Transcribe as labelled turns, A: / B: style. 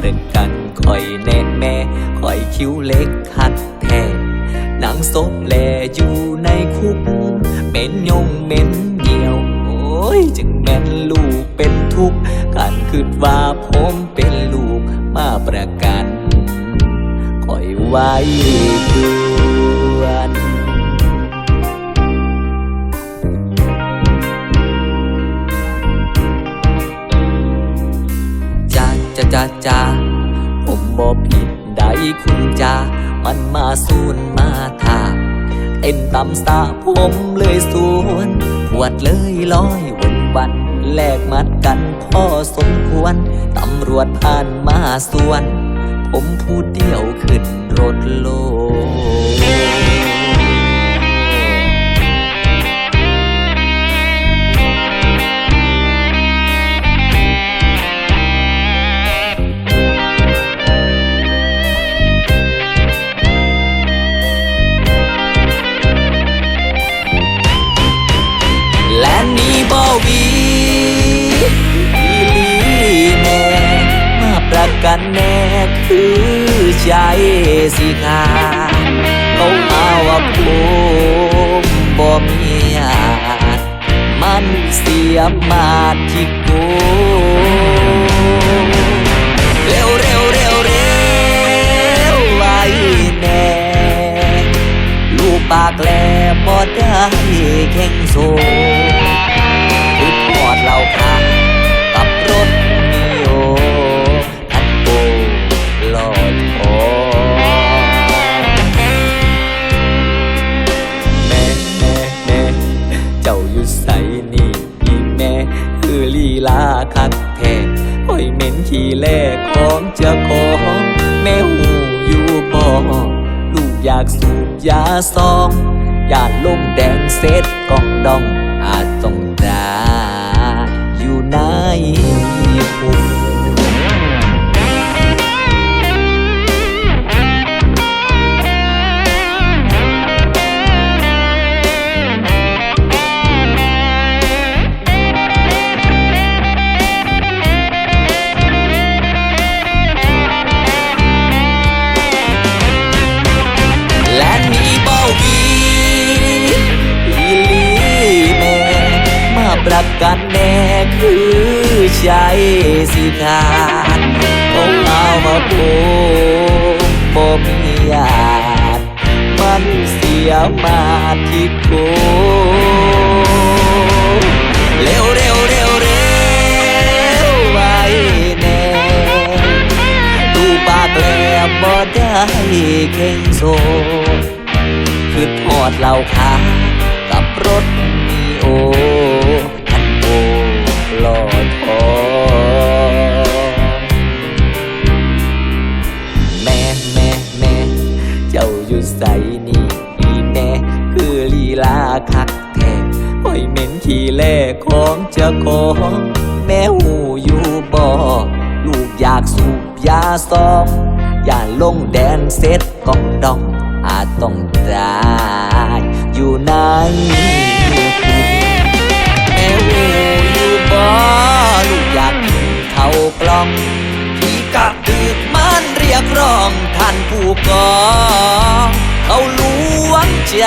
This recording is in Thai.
A: เรื่กันคอยแน่แม่คอยคิ้วเล็กคัดแทนหนังซบแลอยู่ในคุกเป็นยงเหม็นเดียว โอ้ยจึงแม่นลูกเป็นทุกข์การคิดว่าผมเป็นลูกมาประกันคอยไว้ดู จ้าจ้าจ้าผมบ่ผิดใดคุณจ้ามันมาสูนมาทาเอ็นตำสาผมเลยสวนปวดเลยลอยวนวันแลกมัดกันพ่อสมควร ตำรวจผ่านมาสวน ผมพูดเดียวขึ้นรถโล กันแน่คือใจสิขาเขาหาว่าผมบ่มีญาติมันเสียมาที่กูเร็วเร็วเร็วเร็วไว้แน่ลูกปากแหลบ่ได้แข่งโซ ลีลาคักแท้ห้อยเหม็นขี้แลของเจ้าของแม่หูอยู่บ่ลูกอยากสูบยาซองยาลมแดงเซ็ตกองดองอาจต้องได้อยู่ไหน กันแน่คือใจสิขาดเขาเอามาโพบ่มีญาติมันเสียมาที่โกเร็วเร็วเร็วเร็วไว้แน่ดูปากแหลมบ่ได้เข่งโซคือทอดเหล่าขากับรถ คือลีลาคักแท้ห้อยเหม็นขี้แล่ของเจ้าของแม่หูอยู่บ่ลูกอยากสูบยาซองอย่าลงแดนเซ็ตกองดอง อาจต้องได้อยู่ในแม่หูอยู่บ่ลูกอยากกินเขากล้องที่กะดึกมันเรียกร้องท่านผู้กองเขาหลวงใจ